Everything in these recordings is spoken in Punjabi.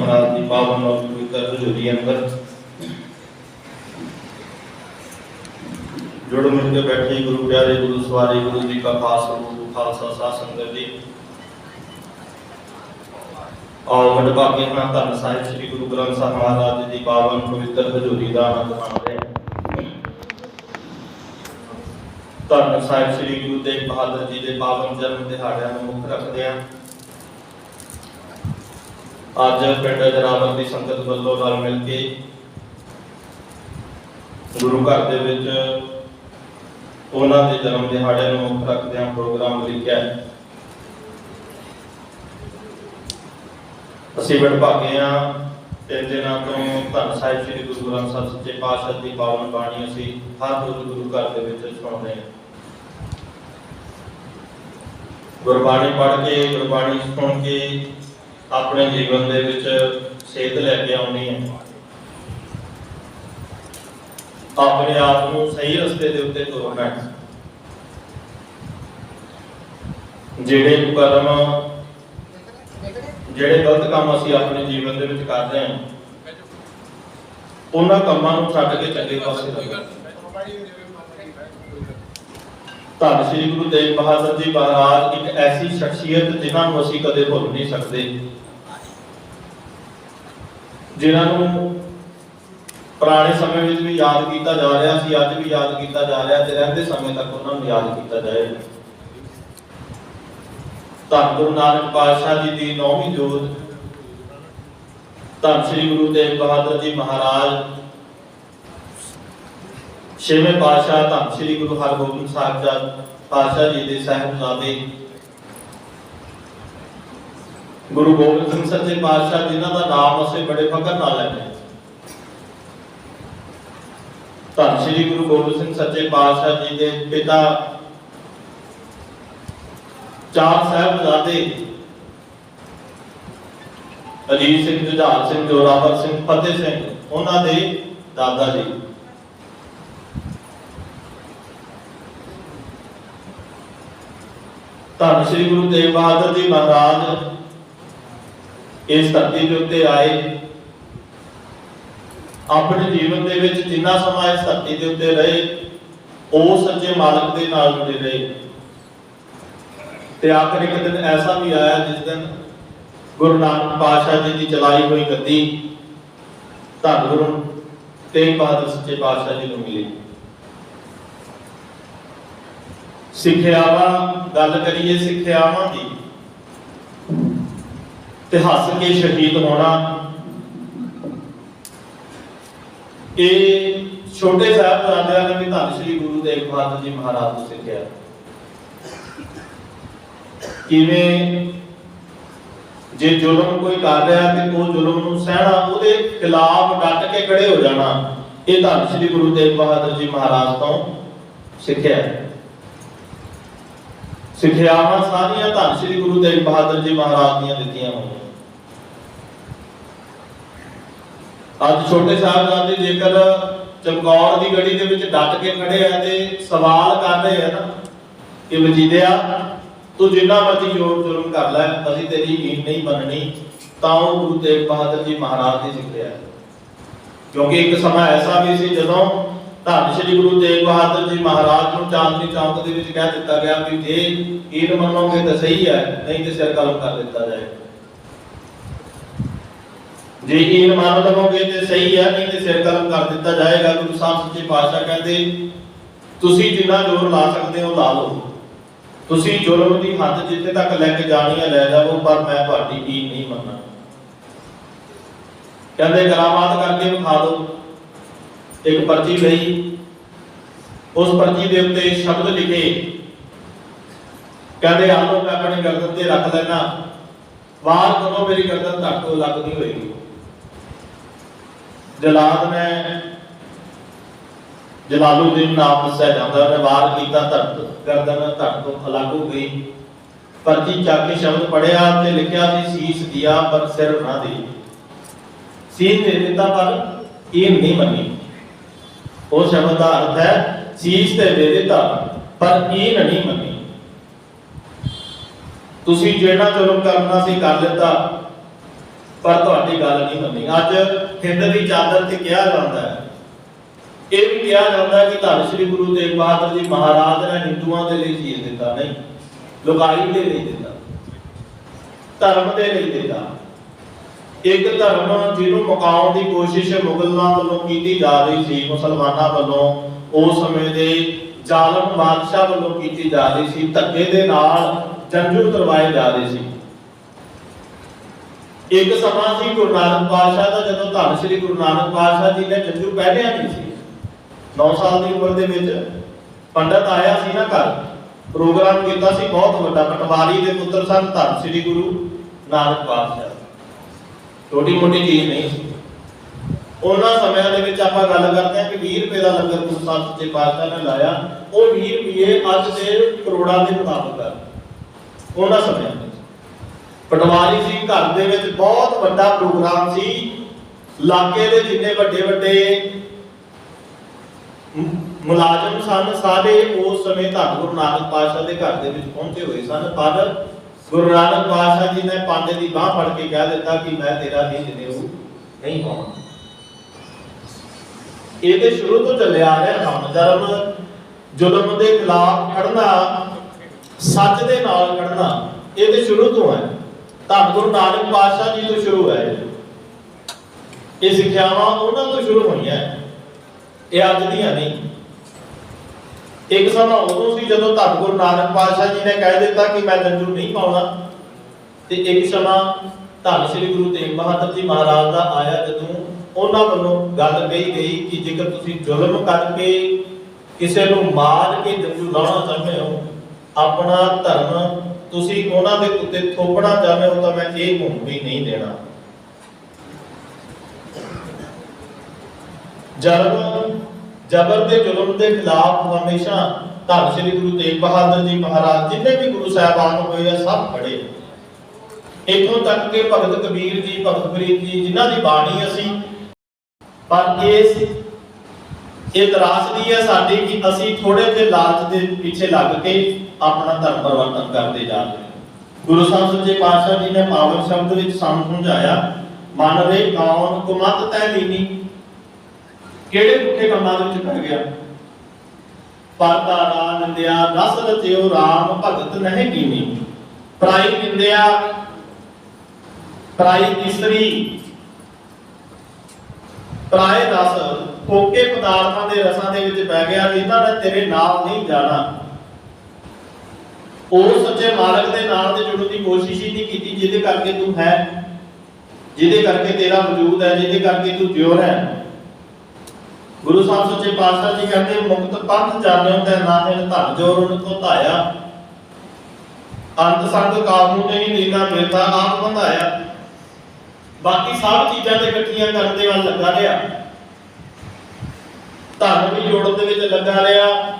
ਮਹਾਰਾਜ ਦੀ ਪਾਵਨ ਔਰ ਪਵਿੱਤਰ ਹਜ਼ੂਰੀ ਅੰਦਰ। ਜੁੜ ਮਿਲ ਕੇ ਬੈਠੇ ਗੁਰੂ ਪਿਆਰੇ ਗੁਰੂ ਸਵਾਰੇ ਗੁਰੂ ਜੀ ਕਾ ਖਾਸ ਰੂਪ ਖਾਲਸਾ ਸਾਧ ਸੰਗਤ ਜੀ। ਆਓ ਮਨਭਾਗੇ ਹਾਂ ਧੰਨ ਸਾਹਿਬ, ਸ੍ਰੀ ਗੁਰੂ ਗ੍ਰੰਥ ਸਾਹਿਬ ਮਹਾਰਾਜ ਜੀ ਦੀ ਪਾਵਨ ਪਵਿੱਤਰ ਹਜ਼ੂਰੀ ਦਾ ਆਨੰਦ ਮਾਣਦੇ ਹਾਂ। ਧੰਨ ਸਾਹਿਬ, ਸ੍ਰੀ ਗੁਰੂ ਤੇਗ ਬਹਾਦਰ ਜੀ ਦੇ ਪਾਵਨ ਜਨਮ ਦਿਹਾੜਿਆਂ ਨੂੰ ਮੁੱਖ ਰੱਖਦੇ ਹਾਂ। ਅੱਜ ਪਿੰਡ ਜਰਾਵਰ ਦੀ ਸੰਗਤ ਵੱਲੋਂ ਨਾਲ ਮਿਲ ਕੇ ਗੁਰੂ ਘਰ ਦੇ ਵਿੱਚ ਉਹਨਾਂ ਦੇ ਜਨਮ ਦਿਹਾੜੇ ਨੂੰ ਮੁੱਖ ਰੱਖਦਿਆਂ ਪ੍ਰੋਗਰਾਮ ਲਿਖਿਆ ਹੈ। ਅਸੀਂ ਵਡਭਾਗੇ ਹਾਂ ਤਿੰਨ ਦਿਨਾਂ ਤੋਂ ਧੰਨ ਸਾਹਿਬ ਸ੍ਰੀ ਗੁਰੂ ਗ੍ਰੰਥ ਸਾਹਿਬ ਸੱਚੇ ਪਾਤਸ਼ਾਹ ਦੀ ਪਾਵਨ ਬਾਣੀ ਅਸੀਂ ਹਰ ਰੋਜ਼ ਗੁਰੂ ਘਰ ਦੇ ਵਿੱਚ ਸੁਣਦੇ ਹਾਂ। ਗੁਰਬਾਣੀ ਪੜ੍ਹ ਕੇ, ਗੁਰਬਾਣੀ ਸੁਣ ਕੇ ਆਪਣੇ ਜੀਵਨ ਦੇ ਵਿੱਚ ਸੇਧ ਲੈ ਕੇ ਆਉਣੀ ਹੈ। ਆਪਣੇ ਆਪ ਨੂੰ ਸਹੀ ਰਸਤੇ ਦੇ ਉੱਤੇ ਤੁਰਨਾ ਹੈ ਜਿਹੜੇ ਕਰਮ ਜਿਹੜੇ ਗਲਤ ਕੰਮ ਅਸੀਂ ਆਪਣੇ ਜੀਵਨ ਦੇ ਵਿੱਚ ਕਰਦੇ ਹਾਂ, ਉਹਨਾਂ ਕੰਮਾਂ ਨੂੰ ਛੱਡ ਕੇ ਚੰਗੇ ਪਾਸੇ ਲੱਗਣਾ ਧੰਨ ਸ੍ਰੀ ਗੁਰੂ ਤੇਗ ਬਹਾਦਰ ਜੀ ਮਹਾਰਾਜ, ਇੱਕ ਐਸੀ ਸ਼ਖਸੀਅਤ ਜਿਨ੍ਹਾਂ ਨੂੰ ਅਸੀਂ ਕਦੇ ਭੁੱਲ ਨਹੀਂ ਸਕਦੇ। ਜਿਨ੍ਹਾਂ ਨੂੰ ਪੁਰਾਣੇ ਸਮੇਂ ਵਿੱਚ ਵੀ ਯਾਦ ਕੀਤਾ ਜਾ ਰਿਹਾ ਸੀ, ਅੱਜ ਵੀ ਯਾਦ ਕੀਤਾ ਜਾ ਰਿਹਾ ਤੇ ਰਹਿੰਦੇ ਸਮੇਂ ਤੱਕ ਉਹਨਾਂ ਨੂੰ ਯਾਦ ਕੀਤਾ ਜਾਏ। ਧੰਨ ਗੁਰੂ ਨਾਨਕ ਪਾਤਸ਼ਾਹ ਜੀ ਦੀ ਨੌਵੀਂ ਜੋਤ, ਧੰਨ ਸ੍ਰੀ ਗੁਰੂ ਤੇਗ ਬਹਾਦਰ ਜੀ ਮਹਾਰਾਜ ਛੇਵੇਂ ਪਾਤਸ਼ਾਹ ਧੰਨ ਸ੍ਰੀ ਗੁਰੂ ਹਰਗੋਬਿੰਦ ਸਾਹਿਬ ਜੀ ਪਾਤਸ਼ਾਹ ਜੀ ਦੇ ਸਾਹਿਬਜ਼ਾਦੇ ਗੁਰੂ ਗੋਬਿੰਦ ਸਿੰਘ ਸੱਚੇ ਪਾਤਸ਼ਾਹ ਜਿਨ੍ਹਾਂ ਦਾ ਨਾਮ ਅਸੀਂ ਬੜੇ ਫਖਰ ਨਾਲ ਲੈਂਦੇ ਧੰਨ ਸ੍ਰੀ ਗੁਰੂ ਗੋਬਿੰਦ ਸਿੰਘ ਸੱਚੇ ਪਾਤਸ਼ਾਹ ਜੀ ਦੇ ਪਿਤਾ ਚਾਰ ਸਾਹਿਬਜ਼ਾਦੇ ਅਜੀਤ ਸਿੰਘ, ਜੁਝਾਰ ਸਿੰਘ, ਜੋਰਾਵਰ ਸਿੰਘ, ਫਤਿਹ ਸਿੰਘ, ਉਹਨਾਂ ਦੇ ਦਾਦਾ ਜੀ। ਧੰਨ ਸ੍ਰੀ ਗੁਰੂ ਤੇਗ ਬਹਾਦਰ ਜੀ ਮਹਾਰਾਜ ਇਸ ਧਰਤੀ ਦੇ ਉੱਤੇ ਆਏ। ਆਪਣੇ ਜੀਵਨ ਦੇ ਵਿੱਚ ਜਿੰਨਾ ਸਮਾਂ ਇਸ ਧਰਤੀ ਦੇ ਉੱਤੇ ਰਹੇ, ਉਹ ਸੱਚੇ ਮਾਲਕ ਦੇ ਨਾਲ ਜੁੜੇ ਰਹੇ। ਤੇ ਆਖਰ ਇੱਕ ਦਿਨ ਐਸਾ ਵੀ ਆਇਆ ਜਿਸ ਦਿਨ ਗੁਰੂ ਨਾਨਕ ਪਾਤਸ਼ਾਹ ਜੀ ਦੀ ਚਲਾਈ ਹੋਈ ਗੱਦੀ ਧੰਨ ਗੁਰੂ ਤੇਗ ਬਹਾਦਰ ਸੱਚੇ ਪਾਤਸ਼ਾਹ ਜੀ ਨੂੰ ਮਿਲੀ। ਸਿੱਖਿਆਵਾਂ, ਗੱਲ ਕਰੀਏ ਸਿੱਖਿਆਵਾਂ ਦੀ। ਤੇ ਹੱਸ ਕੇ ਸ਼ਹੀਦ ਹੋਣਾ। ਇਹ ਛੋਟੇ ਸਾਹਿਬਜ਼ਾਦਿਆਂ ਨੇ ਵੀ ਧੰਨ ਸ੍ਰੀ ਗੁਰੂ ਤੇਗ ਬਹਾਦਰ ਜੀ ਮਹਾਰਾਜ ਤੋਂ ਸਿੱਖਿਆ। ਕਿਵੇਂ ਜੇ ਜ਼ੁਲਮ ਕੋਈ ਕਰ ਰਿਹਾ ਤੇ ਉਹ ਜ਼ੁਲਮ ਨੂੰ ਸਹਿਣਾ, ਉਹਦੇ ਖਿਲਾਫ ਡਟ ਕੇ ਖੜੇ ਹੋ ਜਾਣਾ, ਇਹ ਧੰਨ ਸ੍ਰੀ ਗੁਰੂ ਤੇਗ ਬਹਾਦਰ ਜੀ ਮਹਾਰਾਜ ਤੋਂ ਸਿੱਖਿਆ ਸਿੱਖਿਆਵਾਂ ਸਾਰੀਆਂ ਧੰਨ ਸ੍ਰੀ ਗੁਰੂ ਤੇਗ ਬਹਾਦਰ ਜੀ ਮਹਾਰਾਜ ਦੀਆਂ ਦਿੱਤੀਆਂ ਹੋਈਆਂ। ਅੱਜ ਛੋਟੇ ਸਾਹਿਬਜ਼ਾਦੇ ਜੇਕਰ ਚਮਕੌਰ ਦੀ ਗੜੀ ਦੇ ਵਿੱਚ ਡਟ ਕੇ ਖੜੇ ਆ ਤੇ ਸਵਾਲ ਕਰ ਰਹੇ ਆ ਨਾ ਕਿ ਵਜੀਦਿਆ, ਤੂੰ ਜਿੰਨਾ ਮਰਜ਼ੀ ਜ਼ੋਰ ਜ਼ੁਲਮ ਕਰ ਲੈ, ਅਸੀਂ ਤੇਰੀ ਈਨ ਨਹੀਂ ਮੰਨਣੀ, ਤਾਂ ਉਹ ਗੁਰੂ ਤੇਗ ਬਹਾਦਰ ਜੀ ਮਹਾਰਾਜ ਦੀ ਸਿੱਖਿਆ ਕਿਉਂਕਿ ਇੱਕ ਸਮਾਂ ਐਸਾ ਵੀ ਸੀ ਜਦੋਂ ਧੰਨ ਸ਼੍ਰੀ ਗੁਰੂ ਤੇਗ ਬਹਾਦਰ ਜੀ ਮਹਾਰਾਜ ਨੂੰ ਚਾਂਦਨੀ ਚੌਕ ਦੇ ਵਿੱਚ ਕਹਿ ਦਿੱਤਾ ਗਿਆ ਕਿ ਜੇ ਈਨ ਮੰਨੋਗੇ ਤਾਂ ਸਹੀ ਹੈ, ਨਹੀਂ ਤੇ ਸਿਰ ਕਲਮ ਕਰ ਦਿੱਤਾ ਜਾਏਗਾ। ਜੇ ਈਨ ਮੰਨ ਲਵੋਗੇ ਤੇ ਸਹੀ ਹੈ, ਨਹੀਂ ਤੇ ਸਿਰ ਕਲਮ ਕਰ ਦਿੱਤਾ ਜਾਏਗਾ, ਗੁਰੂ ਸਾਹਿਬ ਸੱਚੇ ਪਾਤਸ਼ਾਹ ਕਹਿੰਦੇ, ਤੁਸੀਂ ਜਿੰਨਾ ਜ਼ੋਰ ਲਾ ਸਕਦੇ ਹੋ, ਲਾ ਲਓ। ਤੁਸੀਂ ਜ਼ੁਲਮ ਦੀ ਹੱਦ ਜਿੱਥੇ ਤੱਕ ਲੈ ਕੇ ਜਾਣੀ ਹੈ, ਲੈ ਜਾਵੋ, ਪਰ ਮੈਂ ਤੁਹਾਡੀ ਈਨ ਨਹੀਂ ਮੰਨਣਾ ਕਹਿੰਦੇ ਕਰਾਮਾਤ ਕਰਕੇ ਵਿਖਾ ਦਿਓ। ਇੱਕ ਪਰਚੀ ਲਈ ਉਸ ਪਰਚੀ ਦੇ ਉੱਤੇ ਸ਼ਬਦ ਲਿਖੇ। ਕਹਿੰਦੇ ਆ ਲੋ ਮੈਂ ਆਪਣੀ ਗਰਦਨ ਤੇ ਰੱਖ ਲੈਣਾ। ਵਾਰ ਕਰੋ ਮੇਰੀ ਗਰਦਨ ਧੱਕ ਤੋਂ ਲੱਗਦੀ ਹੋਏਗੀ। ਜਲਾਦ ਨੇ ਜਲਾਲੂਦੀਨ ਨਾਮ ਦੱਸਿਆ ਜਾਂਦਾ। ਉਹਨੇ ਵਾਰ ਕੀਤਾ ਧੱਕ ਗਰਦਨ ਧੱਕ ਤੋਂ ਅਲੱਗ ਹੋ ਗਈ। ਪਰਚੀ ਚੱਕ ਕੇ ਸ਼ਬਦ ਪੜਿਆ ਤੇ ਲਿਖਿਆ ਸੀ, ਸੀਸ ਦਿਆ ਪਰ ਸਿਰ ਨਾ ਦੀ। ਸੀਸ ਦੇ ਦਿੱਤਾ ਪਰ ਇਹ ਨਹੀਂ ਮੰਨੀ। ਉਹ ਸ਼ਬਦ ਦਾ ਅਰਥ ਹੈ ਸੀਸ ਤੇ ਦੇ ਦਿੱਤਾ, ਪਰ ਇਹ ਨਹੀਂ ਮੰਨੀ। ਤੁਸੀਂ ਜਿਹੜਾ ਜ਼ੁਲਮ ਕਰਨਾ ਸੀ ਕਰ ਦਿੱਤਾ ਪਰ ਤੁਹਾਡੀ ਗੱਲ ਨਹੀਂ ਹੁੰਦੀ ਅੱਜ ਹਿੰਦ ਦੀ ਚਾਦਰ ਤੇ ਕਿਹਾ ਜਾਂਦਾ ਹੈ, ਇਹ ਵੀ ਕਿਹਾ ਜਾਂਦਾ ਕਿ ਧੰਨ ਸ੍ਰੀ ਗੁਰੂ ਤੇਗ ਬਹਾਦਰ ਜੀ ਮਹਾਰਾਜ ਨੇ ਹਿੰਦੂਆਂ ਦੇ ਲਈ ਜੀਵ ਦਿੱਤਾ, ਨਹੀਂ, ਲੋਕਾਈ ਦੇ ਲਈ ਦਿੱਤਾ, ਧਰਮ ਦੇ ਲਈ ਦਿੱਤਾ। ਇੱਕ ਧਰਮ ਜਿਹਨੂੰ ਮੁਕਾਉਣ ਦੀ ਕੋਸ਼ਿਸ਼ ਮੁਗਲਾਂ ਵੱਲੋਂ ਕੀਤੀ ਜਾ ਰਹੀ ਸੀ, ਮੁਸਲਮਾਨਾਂ ਵੱਲੋਂ ਉਸ ਸਮੇਂ ਦੇ ਜ਼ਾਲਮ ਬਾਦਸ਼ਾਹ ਵੱਲੋਂ ਕੀਤੀ ਜਾ ਰਹੀ ਸੀ, ਧੱਕੇ ਦੇ ਨਾਲ ਜੰਜੂ ਕਰਵਾਏ ਜਾ ਰਹੇ ਸੀ। ਇੱਕ ਸਮਾਂ ਸੀ ਗੁਰੂ ਨਾਨਕ ਪਾਤਸ਼ਾਹ ਦਾ, ਜਦੋਂ ਧੰਨ ਸ੍ਰੀ ਗੁਰੂ ਨਾਨਕ ਪਾਤਸ਼ਾਹ ਜੀ ਨੇ ਜੰਜੂ ਪਹਿਨਿਆ ਨਹੀਂ ਸੀ। 9 ਸਾਲ ਦੀ ਉਮਰ ਦੇ ਵਿੱਚ ਪੰਡਤ ਆਇਆ ਸੀ ਨਾ ਘਰ, ਪ੍ਰੋਗਰਾਮ ਕੀਤਾ ਸੀ, ਬਹੁਤ ਵੱਡਾ ਪਟਵਾਰੀ ਦੇ ਪੁੱਤਰ ਸਨ ਧੰਨ ਸ੍ਰੀ ਗੁਰੂ ਨਾਨਕ ਪਾਤਸ਼ਾਹ। ਛੋਟੀ ਮੋਟੀ ਚੀਜ਼ ਨਹੀਂ ਸੀ। ਉਹਨਾਂ ਸਮਿਆਂ ਦੇ ਵਿੱਚ ਆਪਾਂ ਗੱਲ ਕਰਦੇ ਹਾਂ ਕਿ 20 ਰੁਪਏ ਦਾ ਲੰਗਰ ਗੁਰੂ ਸਾਹਿਬ ਸੱਚੇ ਪਾਤਸ਼ਾਹ ਨੇ ਲਾਇਆ। ਉਹ 20 ਰੁਪਏ ਅੱਜ ਦੇ ਕਰੋੜਾਂ ਦੇ ਮੁਤਾਬਕ ਹੈ ਉਹਨਾਂ ਸਮਿਆਂ ਦੇ ਪਟਵਾਰੀ ਸੀ ਘਰ ਦੇ ਵਿੱਚ ਬਹੁਤ ਵੱਡਾ ਪ੍ਰੋਗਰਾਮ ਸੀ। ਇਲਾਕੇ ਦੇ ਜਿੰਨੇ ਵੱਡੇ ਵੱਡੇ ਮੁਲਾਜ਼ਮ ਸਨ, ਸਾਰੇ ਉਸ ਸਮੇਂ ਧੰਨ ਗੁਰੂ ਨਾਨਕ ਪਾਤਸ਼ਾਹ ਦੇ ਘਰ ਦੇ ਵਿੱਚ ਪਹੁੰਚੇ ਹੋਏ ਸਨ। ਪਰ ਗੁਰੂ ਨਾਨਕ ਪਾਤਸ਼ਾਹ ਜੀ ਨੇ ਪਾਂਡੇ ਦੀ ਬਾਹ ਫੜ ਕੇ ਕਹਿ ਦਿੱਤਾ ਕਿ ਮੈਂ ਤੇਰਾ ਨਹੀਂ ਜਨੇਊ ਨਹੀਂ ਪਾਉਣਾ ਇਹ ਤੇ ਸ਼ੁਰੂ ਤੋਂ ਚੱਲਿਆ ਆ ਰਿਹਾ ਕੰਮ, ਜਰਮ, ਜ਼ੁਲਮ ਦੇ ਖਿਲਾਫ ਖੜਨਾ ਸੱਚ ਦੇ ਨਾਲ ਖੜਨਾ ਇਹ ਤੇ ਸ਼ੁਰੂ ਤੋਂ ਹੈ। ਧੰਨ ਗੁਰੂ ਨਾਨਕ ਪਾਤਸ਼ਾਹ ਜੀ ਤੋਂ ਸ਼ੁਰੂ ਹੈ ਇਹ। ਸਿੱਖਿਆਵਾਂ ਉਹਨਾਂ ਤੋਂ ਸ਼ੁਰੂ ਹੋਈਆਂ ਇਹ ਅੱਜ ਦੀਆਂ ਨਹੀਂ। ਇੱਕ ਸਮਾਂ ਉਦੋਂ ਸੀ ਜਦੋਂ ਧੰਨ ਗੁਰੂ ਨਾਨਕ ਪਾਤਸ਼ਾਹ ਜੀ ਨੇ ਕਹਿ ਦਿੱਤਾ ਕਿ ਮੈਂ ਜੰਜੂ ਨਹੀਂ ਪਾਉਣਾ। ਤੇ ਇੱਕ ਸਮਾਂ ਧੰਨ ਸ੍ਰੀ ਗੁਰੂ ਤੇਗ ਬਹਾਦਰ ਜੀ ਮਹਾਰਾਜ ਦਾ ਆਇਆ ਜਦੋਂ ਉਹਨਾਂ ਵੱਲੋਂ ਗੱਲ ਕਹੀ ਗਈ ਕਿ ਜੇਕਰ ਤੁਸੀਂ ਜ਼ੁਲਮ ਕਰਕੇ ਕਿਸੇ ਨੂੰ ਮਾਰ ਕੇ ਜੰਜੂ ਲਾਉਣਾ ਚਾਹੁੰਦੇ ਹੋ, ਆਪਣਾ ਧਰਮ ਤੁਸੀਂ ਉਹਨਾਂ ਦੇ ਉੱਤੇ ਥੋਪਣਾ ਚਾਹੁੰਦੇ ਹੋ ਤਾਂ ਮੈਂ ਇਹ ਹੁਕਮ ਨਹੀਂ ਦੇਣਾ। ਜਰਮ, ਜਬਰ ਤੇ ਜ਼ੁਲਮ ਦੇ ਖਿਲਾਫ ਹਮੇਸ਼ਾ ਧੰਨ ਸ੍ਰੀ ਗੁਰੂ ਤੇਗ ਬਹਾਦਰ ਜੀ ਮਹਾਰਾਜ, ਜਿੰਨੇ ਵੀ ਗੁਰੂ ਸਾਹਿਬਾਨ ਹੋਏ ਆ, ਸਭ ਖੜੇ। ਇਥੋਂ ਤੱਕ ਕਿ ਭਗਤ ਕਬੀਰ ਜੀ, ਭਗਤ ਫਰੀਦ ਜੀ, ਜਿਨ੍ਹਾਂ ਦੀ ਬਾਣੀ ਅਸੀਂ ਪਰ ਇਸ ਇਹ ਤਰਾਸਦੀ ਹੈ ਸਾਡੀ ਕਿ ਅਸੀਂ ਥੋੜੇ ਜਿਹੇ ਲਾਲਚ ਦੇ ਪਿੱਛੇ ਲੱਗ ਕੇ ਆਪਣਾ ਧਰਮ ਪਰਿਵਰਤਨ ਕਰਦੇ ਜਾ ਰਹੇ ਹਾਂ। ਗੁਰੂ ਸਾਹਿਬ ਸੱਚੇ ਪਾਤਸ਼ਾਹ ਜੀ ਨੇ ਪਾਵਨ ਸ਼ਬਦ ਵਿੱਚ ਸਾਨੂੰ ਸਮਝਾਇਆ, ਮਨ ਰੇ ਕੌਣ ਕੁਮਤ ਤੈ ਲੀਨੀ। ਕਿਹੜੇ ਪੁੱਠੇ ਕੰਮਾਂ ਦੇ ਵਿੱਚ ਪੈ ਗਿਆ? ਪਰਦਾ ਰਾ ਨਿੰਦਿਆ, ਰਸ ਰਚਿਓ RAM ਭਗਤ ਨਹੀਂ ਕੀਨੀ। ਪ੍ਰਾਈ ਨਿੰਦਿਆ, ਪ੍ਰਾਈ ਇਸਤਰੀ ਪ੍ਰਾਏ ਰਸ ਕੋਕੇ ਪਦਾਰਥਾਂ ਦੇ ਰਸਾਂ ਦੇ ਵਿੱਚ ਪੈ ਗਿਆ ਜਿਨ੍ਹਾਂ ਨੇ ਤੇਰੇ ਨਾਲ ਨਹੀਂ ਜਾਣਾ। ਉਹ ਸੱਚੇ ਮਾਲਕ ਦੇ ਨਾਲ ਤੇ ਜੁੜਨ ਦੀ ਕੋਸ਼ਿਸ਼ ਹੀ ਨਹੀਂ ਕੀਤੀ, ਜਿਹਦੇ ਕਰਕੇ ਤੂੰ ਹੈ। ਜਿਹਦੇ ਕਰਕੇ ਤੇਰਾ ਵਜੂਦ ਹੈ, ਜਿਹਦੇ ਕਰਕੇ ਤੂੰ ਜਿਉ ਹੈ। ਗੁਰੂ ਸਾਹਿਬ ਸੱਚੇ ਪਾਤਸ਼ਾਹ ਜੀ ਕਹਿੰਦੇ, ਮੁਕਤ ਪੰਥ ਜਾਣਿਓ ਤੇ ਨਾਹਿਨ ਧਨ ਜੋਰਨ ਕੋ ਧਾਇਆ। ਅੰਤ ਸੰਗ ਕਾਬੂ ਨਹੀਂ ਲੀਨਾ ਮਿਲਦਾ, ਆਪ ਬੰਧਾਇਆ। ਬਾਕੀ ਸਭ ਚੀਜ਼ਾਂ ਤੇ ਇਕੱਠੀਆਂ ਕਰਨ ਦੇ ਵੱਲ ਲੱਗਾ ਰਿਹਾ। ਧਨ ਵੀ ਜੋੜਨ ਦੇ ਵਿੱਚ ਲੱਗਾ ਰਿਹਾ।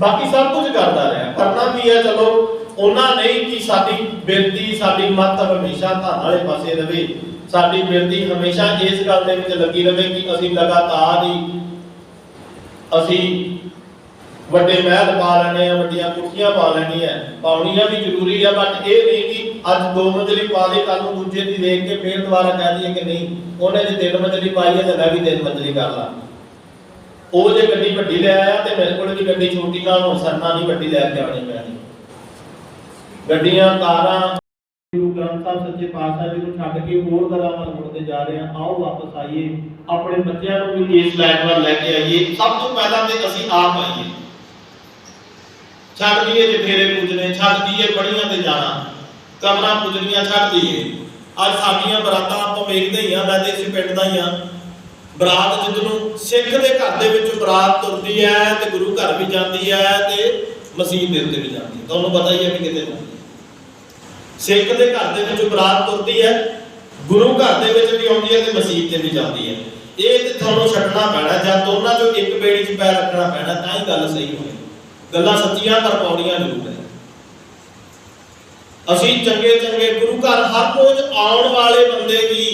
ਬਾਕੀ ਸਭ ਕੁਝ ਕਰਦਾ ਰਿਹਾ। ਕਰਨਾ ਵੀ ਹੈ? ਚਲੋ, ਉਹਨਾਂ ਨਹੀਂ ਕਿ ਸਾਡੀ ਬੇਨਤੀ ਸਾਡੀ ਮੱਤ ਹਮੇਸ਼ਾ ਧਨ ਵਾਲੇ ਪਾਸੇ ਰਵੇ। ਸਾਡੀ ਬੇਨਤੀ ਹਮੇਸ਼ਾ ਇਸ ਗੱਲ ਦੇ ਵਿੱਚ ਲੱਗੀ ਰਵੇ ਕਿ ਅਸੀਂ ਲਗਾਤਾਰ ਹੀ ਅਸੀਂ ਵੱਡੇ ਮਹਿਲ ਪਾ ਲੈਣੇ ਆ, ਵੱਡੀਆਂ ਕੁਰਸੀਆਂ ਪਾ ਲੈਣੀਆਂ ਪਾਉਣੀਆਂ ਵੀ ਜ਼ਰੂਰੀ ਆ ਬਟ ਇਹ ਨਹੀਂ ਕਿ ਅੱਜ ਦੋ ਮੰਜ਼ਲੀ ਪਾ ਦੇ ਕੱਲ ਨੂੰ ਦੂਜੇ ਦੀ ਦੇਖ ਕੇ ਫੇਰ ਦੁਬਾਰਾ ਕਹਿ ਦਈਏ ਕਿ ਨਹੀਂ, ਉਹਨੇ ਜੇ ਤਿੰਨ ਮੰਜ਼ਲੀ ਪਾਈ ਹੈ ਤਾਂ ਮੈਂ ਵੀ ਤਿੰਨ ਮੰਜ਼ਲੀ ਕਰ ਲਾਂ। ਉਹ ਜੇ ਗੱਡੀ ਵੱਡੀ ਲੈ ਆਇਆ, ਤੇ ਮੇਰੇ ਕੋਲ ਵੀ ਗੱਡੀ ਛੋਟੀ ਨਾਲ, ਹੁਣ ਸਰਨਾ ਨਹੀਂ ਵੱਡੀ ਲੈ ਕੇ ਆਉਣੀ ਪੈਣੀ। ਗੱਡੀਆਂ, ਕਾਰਾਂ, ਗੁਰੂ ਗ੍ਰੰਥ ਸਾਹਿਬ, ਸੱਚੇ ਪਾਤਸ਼ਾਹ ਜੀ ਨੂੰ ਛੱਡ ਕੇ ਹੋਰ ਦਰਾਂ ਵੱਲ ਮੁੜਦੇ ਜਾ ਰਹੇ ਹਾਂ ਆਓ ਵਾਪਸ ਆਈਏ, ਆਪਣੇ ਬੱਚਿਆਂ ਨੂੰ ਵੀ ਇਸ ਲਾਈਨ ਵੱਲ ਲੈ ਕੇ ਆਈਏ। ਸਭ ਤੋਂ ਪਹਿਲਾਂ ਤੇ ਅਸੀਂ ਆਪ ਆਈਏ। ਛੱਡ ਦਈਏ ਜਠੇਰੇ ਪੂਜਨੇ, ਛੱਡ ਦਈਏ ਪੜੀਆਂ ਤੇ ਜਾਣਾ। ਕਮਰਾਂ ਪੂਜਨੀਆਂ ਛੱਡ ਦਈਏ। ਅੱਜ ਸਾਡੀਆਂ ਬਰਾਤਾਂ ਆਪਾਂ ਵੇਖਦੇ ਹੀ ਆ ਮੈਂ ਤੇ ਪਿੰਡ ਦਾ ਹੀ ਆ ਬਰਾਤ ਜਦੋਂ ਸਿੱਖ ਦੇ ਘਰ ਦੇ ਵਿੱਚ ਬਰਾਤ ਤੁਰਦੀ ਹੈ ਤੇ ਗੁਰੂ ਘਰ ਵੀ ਜਾਂਦੀ ਹੈ ਤੇ ਮਸਜਿਦ ਦੇ ਉੱਤੇ ਵੀ ਜਾਂਦੀ ਹੈ। ਤੁਹਾਨੂੰ ਪਤਾ ਹੀ ਹੈ ਕਿ ਕਿਤੇ ਜਾਂਦੀ ਸਿੱਖ ਦੇ ਘਰ ਦੇ ਵਿੱਚੋਂ ਬਰਾਤ ਤੁਰਦੀ ਹੈ, ਗੁਰੂ ਘਰ ਦੇ ਵਿੱਚ ਵੀ ਆਉਂਦੀ ਹੈ ਤੇ ਮਸਜਿਦ ਤੇ ਵੀ ਜਾਂਦੀ ਹੈ। ਇਹ ਤੇ ਤੁਹਾਨੂੰ ਛੱਡਣਾ ਪੈਣਾ ਜਾਂ ਦੋਨਾਂ ਚੋਂ ਇੱਕ ਬੇੜੀ 'ਚ ਪੈਰ ਰੱਖਣਾ ਪੈਣਾ, ਤਾਂ ਹੀ ਗੱਲ ਸਹੀ ਹੋਣੀ। ਗੱਲਾਂ ਸੱਚੀਆਂ ਪਰ ਪੌੜੀਆਂ ਜ਼ਰੂਰ ਹੈ ਅਸੀਂ ਚੰਗੇ ਚੰਗੇ ਗੁਰੂ ਘਰ ਹਰ ਰੋਜ਼ ਆਉਣ ਵਾਲੇ ਬੰਦੇ ਵੀ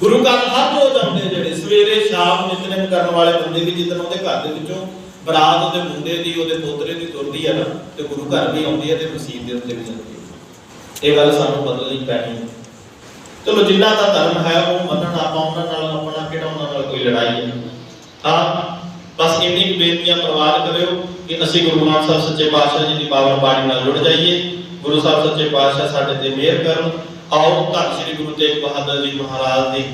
ਗੁਰੂ ਘਰ ਹਰ ਰੋਜ਼ ਆਉਂਦੇ ਜਿਹੜੇ ਸਵੇਰੇ ਸ਼ਾਮ ਨਿਤਨੇਮ ਕਰਨ ਵਾਲੇ ਬੰਦੇ ਵੀ ਜਿੱਦਣ ਉਹਦੇ ਘਰ ਦੇ ਵਿੱਚੋਂ ਬਰਾਤ ਉਹਦੇ ਮੁੰਡੇ ਦੀ, ਉਹਦੇ ਪੋਤਰੇ ਦੀ ਤੁਰਦੀ ਹੈ ਨਾ, ਤੇ ਗੁਰੂ ਘਰ ਵੀ ਆਉਂਦੀ ਹੈ ਤੇ ਮਸਜਿਦ ਦੇ ਉੱਤੇ ਵੀ ਜਾਂਦੀ ਹੈ ਇਹ ਗੱਲ ਸਾਨੂੰ ਬਦਲਣੀ ਪੈਣੀ ਹੈ ਚਲੋ ਜਿੰਨਾ ਦਾ ਧਰਮ ਹੈ, ਉਹ ਮੰਨਣ ਆਪਾਂ ਉਹਨਾਂ ਨਾਲ ਆਪਣਾ ਕਿਹੜਾ ਉਹਨਾਂ ਨਾਲ ਕੋਈ ਲੜਾਈ ਹੈ ਹਾਂ। ਬਸ ਇੰਨੀ ਕੁ ਬੇਨਤੀਆਂ ਪ੍ਰਵਾਨ ਕਰਿਓ ਕਿ ਅਸੀਂ ਗੁਰੂ ਗ੍ਰੰਥ ਸਾਹਿਬ ਸੱਚੇ ਪਾਤਸ਼ਾਹ ਜੀ ਦੀ ਪਾਵਨ ਬਾਣੀ ਨਾਲ ਜੁੜ ਜਾਈਏ। ਗੁਰੂ ਸਾਹਿਬ ਸੱਚੇ ਪਾਤਸ਼ਾਹ ਸਾਡੇ ਤੇ ਮਿਹਰ ਕਰਨ। ਆਓ ਧੰਨ ਸ੍ਰੀ ਗੁਰੂ ਤੇਗ ਬਹਾਦਰ ਜੀ ਮਹਾਰਾਜ ਦੀ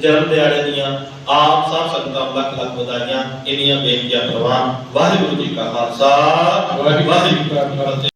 ਜਨਮ ਦਿਹਾੜੇ ਦੀਆਂ ਆਪ ਸਭ ਸੰਗਤਾਂ ਲੱਖ ਲੱਖ ਵਧਾਈਆਂ। ਇੰਨੀਆਂ ਬੇਨਤੀਆਂ ਪ੍ਰਵਾਨ। ਵਾਹਿਗੁਰੂ ਜੀ ਕਾ ਖਾਲਸਾ। ਵਾਹਿਗੁਰੂ ਜੀ ਕਾ। ਫਤਿਹ।